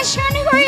পাষাণ হয়ে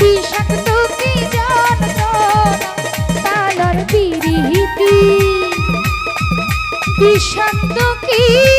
বিষাক্ত কি তার বিরহিতি বিষাক্ত কি